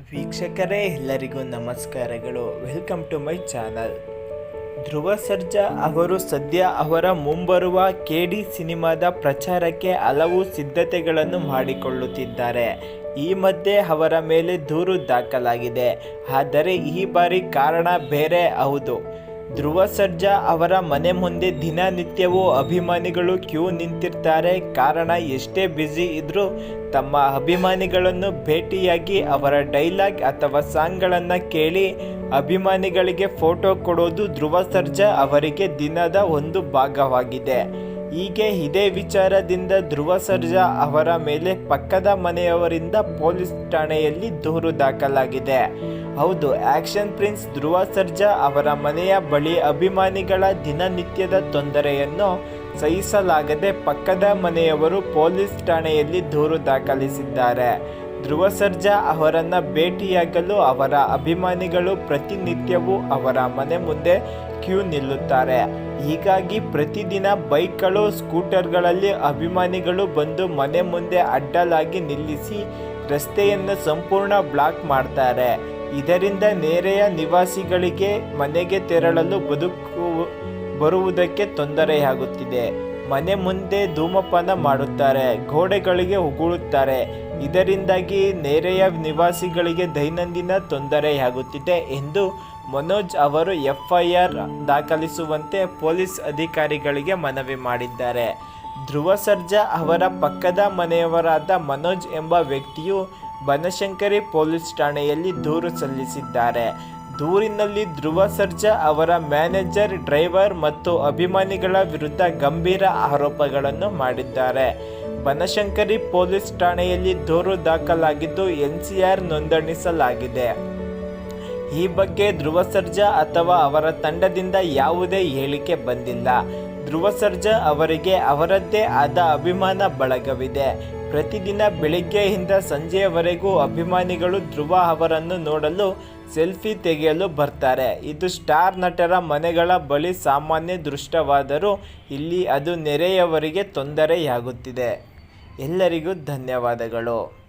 ವೀಕ್ಷಕರೇ, ಎಲ್ಲರಿಗೂ ನಮಸ್ಕಾರಗಳು. Welcome to my channel Dhruva Sarja ಅವರು ಸದ್ಯ ಅವರ ಮುಂಬರುವ ಕೆ ಡಿ ಸಿನಿಮಾದ ಪ್ರಚಾರಕ್ಕೆ ಹಲವು ಸಿದ್ಧತೆಗಳನ್ನು ಮಾಡಿಕೊಳ್ಳುತ್ತಿದ್ದಾರೆ. ಈ ಮಧ್ಯೆ ಅವರ ಮೇಲೆ ದೂರು ದಾಖಲಾಗಿದೆ. ಆದರೆ ಈ ಬಾರಿ ಕಾರಣ ಬೇರೆ, ಹೌದು. ಧ್ರುವ ಸರ್ಜಾ ಅವರ ಮನೆ ಮುಂದೆ ದಿನನಿತ್ಯವೂ ಅಭಿಮಾನಿಗಳು ಕ್ಯೂ ನಿಂತಿರ್ತಾರೆ. ಕಾರಣ, ಎಷ್ಟೇ ಬ್ಯುಸಿ ಇದ್ದರೂ ತಮ್ಮ ಅಭಿಮಾನಿಗಳನ್ನು ಭೇಟಿಯಾಗಿ ಅವರ ಡೈಲಾಗ್ ಅಥವಾ ಸಾಂಗ್ಗಳನ್ನು ಕೇಳಿ ಅಭಿಮಾನಿಗಳಿಗೆ ಫೋಟೋ ಕೊಡೋದು ಧ್ರುವ ಸರ್ಜಾ ಅವರಿಗೆ ದಿನದ ಒಂದು ಭಾಗವಾಗಿದೆ. ಹೀಗೆ ಇದೇ ವಿಚಾರದಿಂದ ಧ್ರುವ ಸರ್ಜಾ ಅವರ ಮೇಲೆ ಪಕ್ಕದ ಮನೆಯವರಿಂದ ಪೊಲೀಸ್ ಠಾಣೆಯಲ್ಲಿ ದೂರು ದಾಖಲಾಗಿದೆ. ಹೌದು ಆಕ್ಷನ್ ಪ್ರಿನ್ಸ್ ಧ್ರುವ ಸರ್ಜಾ ಅವರ ಮನೆಯ ಬಳಿ ಅಭಿಮಾನಿಗಳ ದಿನನಿತ್ಯದ ತೊಂದರೆಯನ್ನು ಸಹಿಸಲಾಗದೆ ಪಕ್ಕದ ಮನೆಯವರು ಪೊಲೀಸ್ ಠಾಣೆಯಲ್ಲಿ ದೂರು ದಾಖಲಿಸಿದ್ದಾರೆ. ಧ್ರುವ ಸರ್ಜಾ ಅವರನ್ನು ಭೇಟಿಯಾಗಲು ಅವರ ಅಭಿಮಾನಿಗಳು ಪ್ರತಿನಿತ್ಯವೂ ಅವರ ಮನೆ ಮುಂದೆ ಕ್ಯೂ ನಿಲ್ಲುತ್ತಾರೆ. ಹೀಗಾಗಿ ಪ್ರತಿದಿನ ಬೈಕ್ಗಳು, ಸ್ಕೂಟರ್ಗಳಲ್ಲಿ ಅಭಿಮಾನಿಗಳು ಬಂದು ಮನೆ ಮುಂದೆ ಅಡ್ಡಲಾಗಿ ನಿಲ್ಲಿಸಿ ರಸ್ತೆಯನ್ನು ಸಂಪೂರ್ಣ ಬ್ಲಾಕ್ ಮಾಡ್ತಾರೆ. ಇದರಿಂದ ನೆರೆಯ ನಿವಾಸಿಗಳಿಗೆ ಮನೆಗೆ ತೆರಳಲು ಬದುಕು, ಬರುವುದಕ್ಕೆ ತೊಂದರೆಯಾಗುತ್ತಿದೆ. ಮನೆ ಮುಂದೆ ಧೂಮಪಾನ ಮಾಡುತ್ತಾರೆ, ಗೋಡೆಗಳಿಗೆ ಉಗುಳುತ್ತಾರೆ. ಇದರಿಂದಾಗಿ ನೆರೆಯ ನಿವಾಸಿಗಳಿಗೆ ದೈನಂದಿನ ತೊಂದರೆಯಾಗುತ್ತಿದೆ ಎಂದು ಮನೋಜ್ ಅವರು ಎಫ್ಐಆರ್ ದಾಖಲಿಸುವಂತೆ ಪೊಲೀಸ್ ಅಧಿಕಾರಿಗಳಿಗೆ ಮನವಿ ಮಾಡಿದ್ದಾರೆ. ಧ್ರುವ ಸರ್ಜಾ ಅವರ ಪಕ್ಕದ ಮನೆಯವರಾದ ಮನೋಜ್ ಎಂಬ ವ್ಯಕ್ತಿಯು ಬನಶಂಕರಿ ಪೊಲೀಸ್ ಠಾಣೆಯಲ್ಲಿ ದೂರು ಸಲ್ಲಿಸಿದ್ದಾರೆ. ದೂರಿನಲ್ಲಿ ಧ್ರುವ ಸರ್ಜಾ ಅವರ ಮ್ಯಾನೇಜರ್, ಡ್ರೈವರ್ ಮತ್ತು ಅಭಿಮಾನಿಗಳ ವಿರುದ್ಧ ಗಂಭೀರ ಆರೋಪಗಳನ್ನು ಮಾಡಿದ್ದಾರೆ. ಬನಶಂಕರಿ ಪೊಲೀಸ್ ಠಾಣೆಯಲ್ಲಿ ದೂರು ದಾಖಲಾಗಿದ್ದು ಎನ್ಸಿಆರ್ ನೋಂದಣಿಸಲಾಗಿದೆ. ಈ ಬಗ್ಗೆ ಧ್ರುವ ಸರ್ಜಾ ಅಥವಾ ಅವರ ತಂಡದಿಂದ ಯಾವುದೇ ಹೇಳಿಕೆ ಬಂದಿಲ್ಲ. ಧ್ರುವ ಸರ್ಜಾ ಅವರಿಗೆ ಅವರದ್ದೇ ಆದ ಅಭಿಮಾನ ಬಳಗವಿದೆ. ಪ್ರತಿದಿನ ಬೆಳಿಗ್ಗೆಯಿಂದ ಸಂಜೆಯವರೆಗೂ ಅಭಿಮಾನಿಗಳು ಧ್ರುವ ಅವರನ್ನು ನೋಡಲು ಸೆಲ್ಫಿ ತೆಗೆಯಲು ಬರ್ತಾರೆ. ಇದು ಸ್ಟಾರ್ ನಟರ ಮನೆಗಳ ಬಳಿ ಸಾಮಾನ್ಯ ದೃಷ್ಟವಾದರೂ ಇಲ್ಲಿ ಅದು ನೆರೆಯವರಿಗೆ ತೊಂದರೆಯಾಗುತ್ತಿದೆ. ಎಲ್ಲರಿಗೂ ಧನ್ಯವಾದಗಳು.